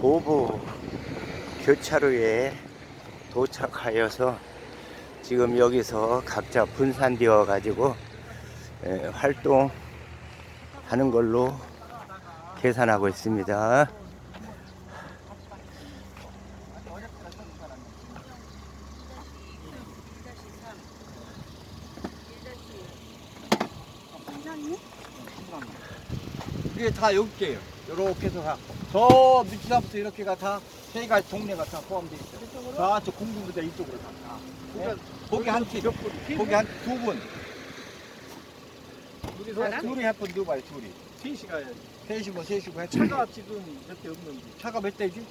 고부 교차로에 도착하여서 지금 여기서 각자 분산되어 가지고 예, 활동하는 걸로 계산하고 있습니다. 이게 다 여기 게요. 이렇게 해서 가. 저 밑에서부터 이렇게 가 다 세 가지 동네가 다 포함되어 있어요. 저쪽 공중부대 이쪽으로 다. 다. 네. 거기 한 팀, 거기 한 두 분. 둘이서 둘이 한분 누가요? 둘이. 셋이 가야지. 셋이고 셋이고 차가 지금 몇 대 없는지. 차가 몇 대지?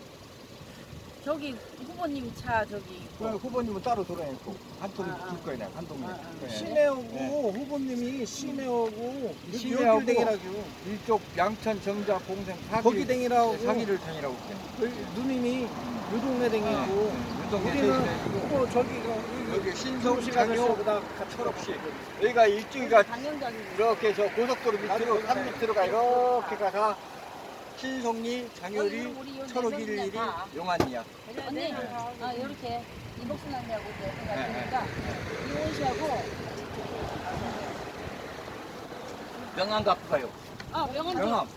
저기 후보님 차 저기 그 후보님은 따로 돌아야 있고 한통 아, 아. 줄 거야, 한 동네. 아, 아. 네. 시내하고 네. 후보님이 시내하고 시내하고 여길댕이라고. 이쪽 양천 정자 공생 사기. 거기 댕이라고. 사기를 다니라고 그래. 그 누님이 요 동네 댕이고 우리는 셋이고 후보 저기가 여기 신성 시가 장효 됐어보다 철없이. 여기가 일주기가 당연장이 이렇게 저 고속도로 밑으로 산 밑으로 가. 이렇게 가서 신송리 장효리 철옥 일일이 용안이야. 언니 아 이렇게 이복순 언니하고 이제 네, 생각하니까 이원 씨하고 명함 갖고 가요. 아 명함. 네, 명함.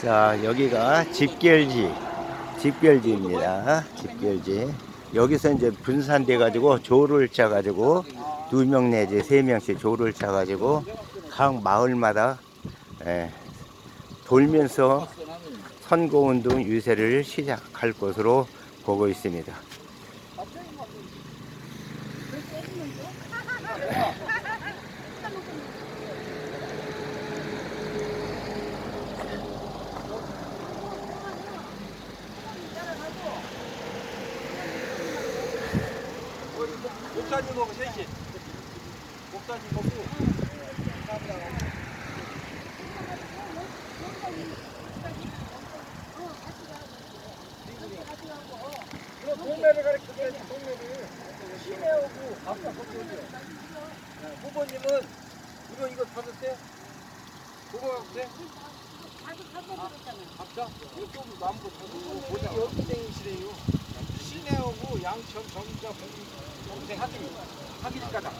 자, 여기가 집결지, 집결지입니다. 집결지. 여기서 이제 분산돼 가지고 조를 짜 가지고 두 명 내지 세 명씩 조를 짜 가지고 각 마을마다 예, 돌면서 선거운동 유세를 시작할 것으로 보고 있습니다. 목사님하고 셋이. 목사님하고. 동네를 가르쳐줘야지 동네를. 시내하고 아까 거기 어디요? 네, 후보님은 이거 이거 받았대? 그거 받았대? 각자? 이거 좀 남은 거 주고 보자. 여기 댕이시래요. 시내하고 양천 정자 동생 하기 하기니까다.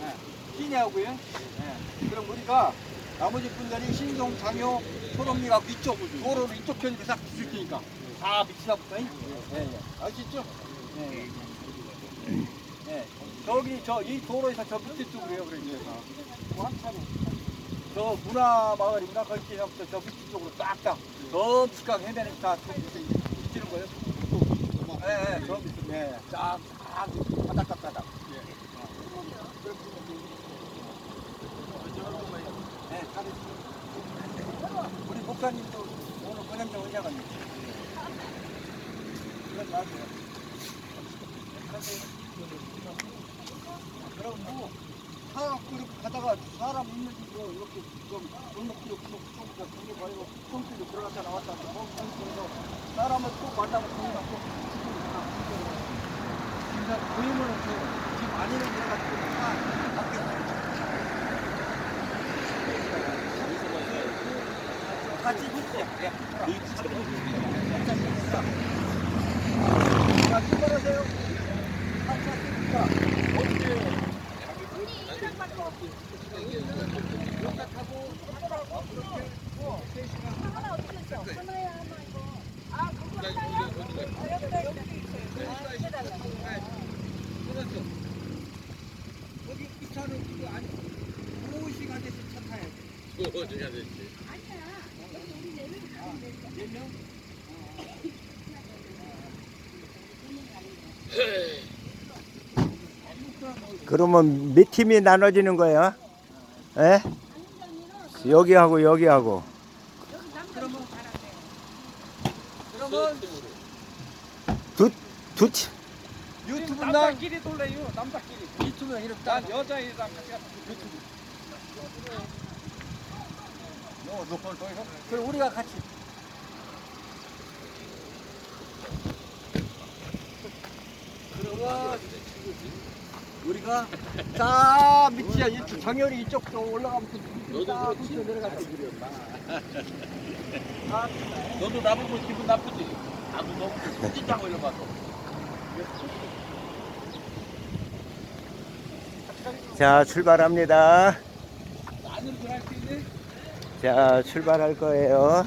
네. 시내하고요. 네. 그럼 우리가 나머지 분들이 신동, 장효, 소롱리가 이쪽 도로를 이쪽 편에 싹줄 테니까 다 밑에서부터. 네, 네. 아시죠? 네. 네. 저기 저 이 도로에서 저 밑에 쪽으로요. 그러니까 한 차로. 저 문화 마을이구나. 거기서부터 저 밑에 쪽으로 싹다 넘치게 해내는 다 뒤지는 거예요. 네, 네, 저 밑에, 네, 쫙, 쫙, 바닥 바닥. 네, 잘했어요. 우리 목사님도 오늘 권영정 의장은 그건 맞아요. 그럼 뭐, 차 그렇게 가다가 사람 있는 거 이렇게 좀 골목길로 계속 좀 돌려버리고 손길로 들어갔다 나왔다 뭐 그래서 사람을 또 만나면 거기가 또 진짜 보이면은 그 지금 아니는 데가 다 바뀌었어요. 같이. 예. 자, 출발하세요. 같이 왔으니까 어떻게 뭐. 아? 아, 여기. 아, 이 차는 그거 아니. 두 시간에서 차 타야 돼. 네 명? 그러면 몇 팀이 나눠지는 거야? 예? 여기하고 여기하고. 그러면 두 팀. 유튜브 날 남자끼리 돌래요. 남자끼리. 유튜브는 이렇게 난딱 여자애랑 같이 가서 유튜브. 너, 너, 너, 너, 그럼 우리가 같이. 그러면 우리가 내려가다가 자 밑이야 이쪽 장열이 이쪽도 올라가면 딱 밑으로 내려갈 때 길이었다. 너도 나보고 기분 나쁘지? 나도 너무 진짜 걸려봐서. 자, 출발합니다. 안으로 들어갈 수 있네? 자, 출발할 거예요.